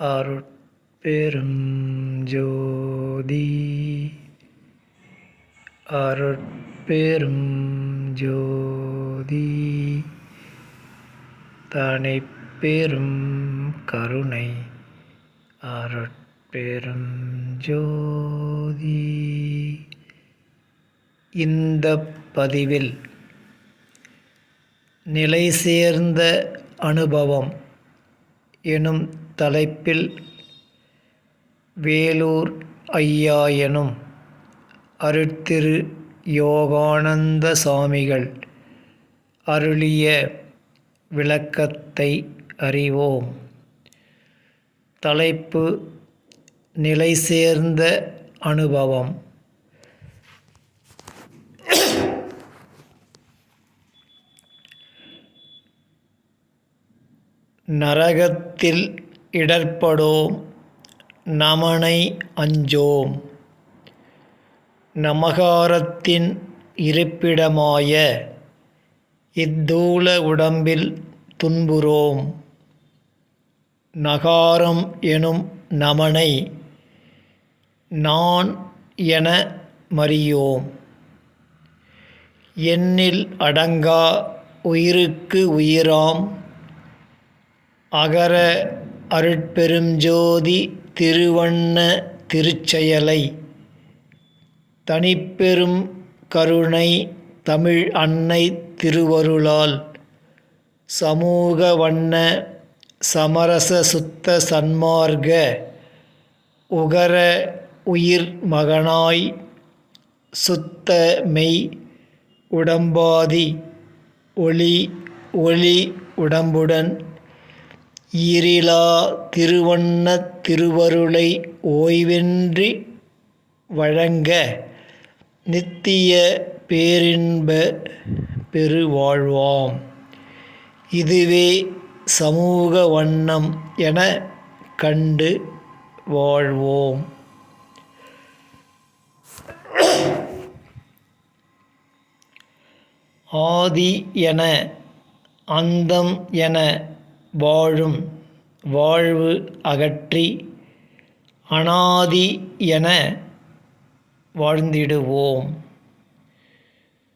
அருட்பெரும் ஜோதி. அருட்பெரும் ஜோதி. தனிப்பெரும் கருணை. அருட்பெரும் ஜோதி. இந்த பதிவில் நிலை சேர்ந்த அனுபவம் எனும் தலைப்பில் வேலூர் ஐயா எனும் அருட்திரு யோகானந்த சாமிகள் அருளிய விளக்கத்தை அறிவோம். தலைப்பு நிலை சேர்ந்த அனுபவம். நரகத்தில் இடர்படோம் நமனை அஞ்சோம். நமகாரத்தின் இருப்பிடமாய இத்தூல உடம்பில் துன்புறோம். நகாரம் எனும் நமனை நான் என மறியோம். எண்ணில் அடங்கா உயிருக்கு உயிராம் அகர அருட்பெருஞ்சோதி திருவண்ண திருச்செயலை. தனிப்பெரும் கருணை தமிழ் அன்னை திருவருளால். சமூக வண்ண சமரச சுத்த சன்மார்க்க உகர உயிர் மகனாய் சுத்த மெய் உடம்பாதி. ஒளி ஒளி உடம்புடன் ஈரிலா திருவண்ணத் திருவருளை ஓய்வென்றி வழங்க நித்திய பேரின்ப பெருவாழ்வாம். இதுவே சமூக வண்ணம் என கண்டு வாழ்வோம். ஆதி என அந்தம் என வாழும் வாழ்வு அகற்றி அனாதி என வாழ்ந்திடுவோம்.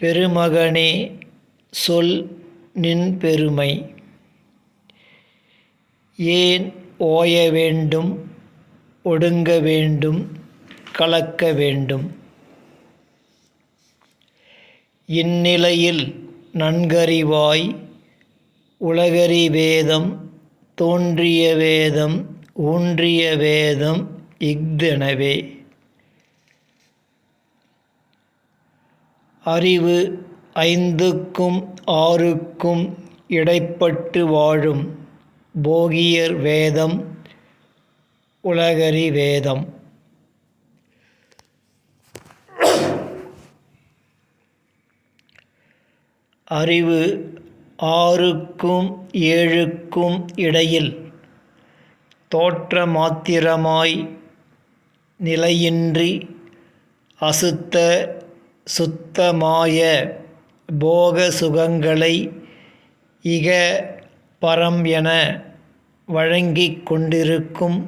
பெருமகனே சொல் நின் பெருமை. ஏன் ஓய வேண்டும் ஒடுங்க வேண்டும் கலக்க வேண்டும்? இந்நிலையில் நன்கறிவாய் உலகறி வேதம் தோன்றிய வேதம் ஊன்றிய வேதம் இஃதெனவே. அறிவு ஐந்துக்கும் ஆறுக்கும் இடைப்பட்டு வாழும் போகியர் வேதம் உலகரி வேதம். அறிவு ஆறுக்கும் ஏழுக்கும் இடையில் தோற்ற மாத்திரமாய் நிலையின்றி அசுத்த சுத்தமாய போக சுகங்களை இக பரம் என வழங்கிக் கொண்டிருக்கும்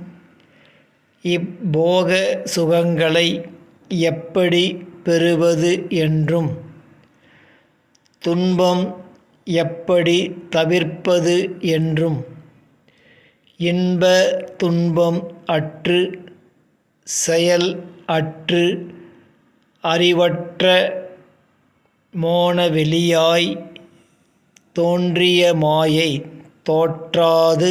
இப்போக சுகங்களை எப்படி பெறுவது என்றும் துன்பம் எப்படி தவிர்ப்பது என்றும். இன்ப துன்பம் அற்று செயல் அற்று அறிவற்ற மோனவெளியாய் தோன்றிய மாயை தோற்றாது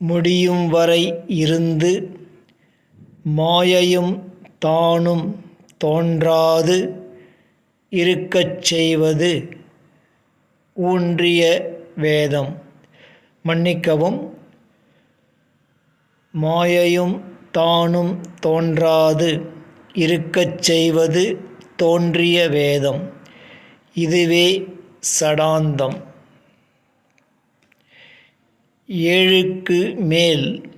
முடியும் வரை இருந்து மாயையும் தானும் தோன்றாது இருக்கச் செய்வது ஊன்றிய வேதம். மன்னிக்கவும் மாயையும் தானும் தோன்றாது இருக்கச் செய்வது தோன்றிய வேதம். இதுவே சடாந்தம். ஏழுக்கு மேல்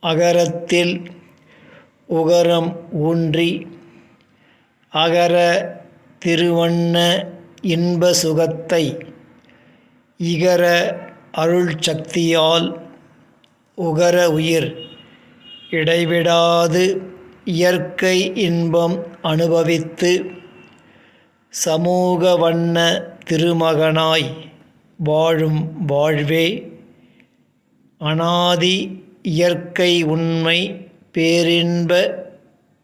அகரத்தில் உகரம் ஊன்றி அகர திருவண்ண இன்ப சுகத்தை இகர அருள் சக்தியால் உகர உயிர் இடைவிடாது இயற்கை இன்பம் அனுபவித்து சமூக வண்ண திருமகனாய் வாழும் வாழ்வே அனாதி இயற்கை உண்மை பேரின்ப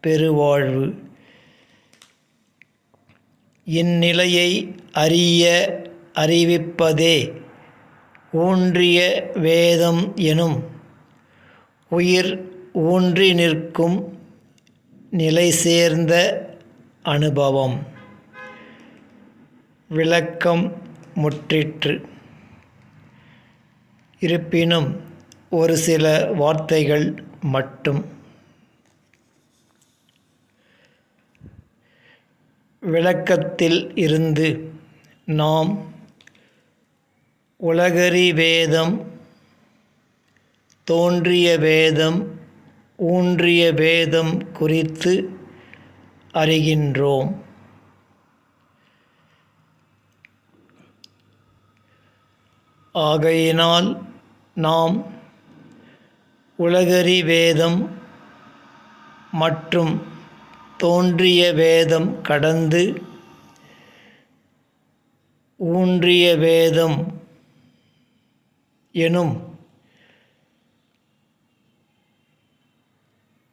பெருவாழ்வு. இந்நிலையை அறிய அறிவிப்பதே ஊன்றிய வேதம் எனும். உயிர் ஊன்றி நிற்கும் நிலை சேர்ந்த அனுபவம். விளக்கம் முற்றிற்று. இருப்பினும் ஒரு சில வார்த்தைகள் மட்டும். விளக்கத்தில் இருந்து நாம் உலகரி வேதம் தோன்றிய வேதம் ஊன்றிய வேதம் குறித்து அறிகின்றோம். ஆகையினால் நாம் உலகரி வேதம் மற்றும் தோன்றிய வேதம் கடந்து ஊன்றிய வேதம் எனும்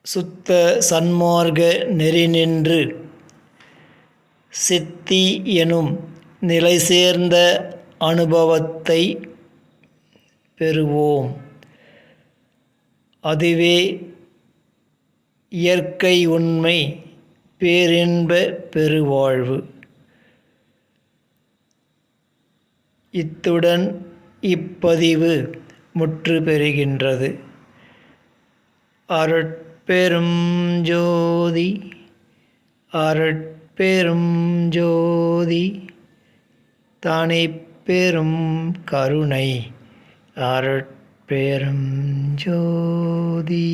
சுத்த சன்மார்க்க நெறி நின்று சித்தி எனும் நிலை சேர்ந்த அனுபவத்தை பெறுவோம். அதுவே இயற்கை உண்மை பேரின்ப பெருவாழ்வு. இத்துடன் இப்பதிவு முற்று பெறுகின்றது. அருட்பெரும் ஜோதி அருட்பெரும் ஜோதி தானே பெரும் கருணை அருட்பெரும் ஜோதி.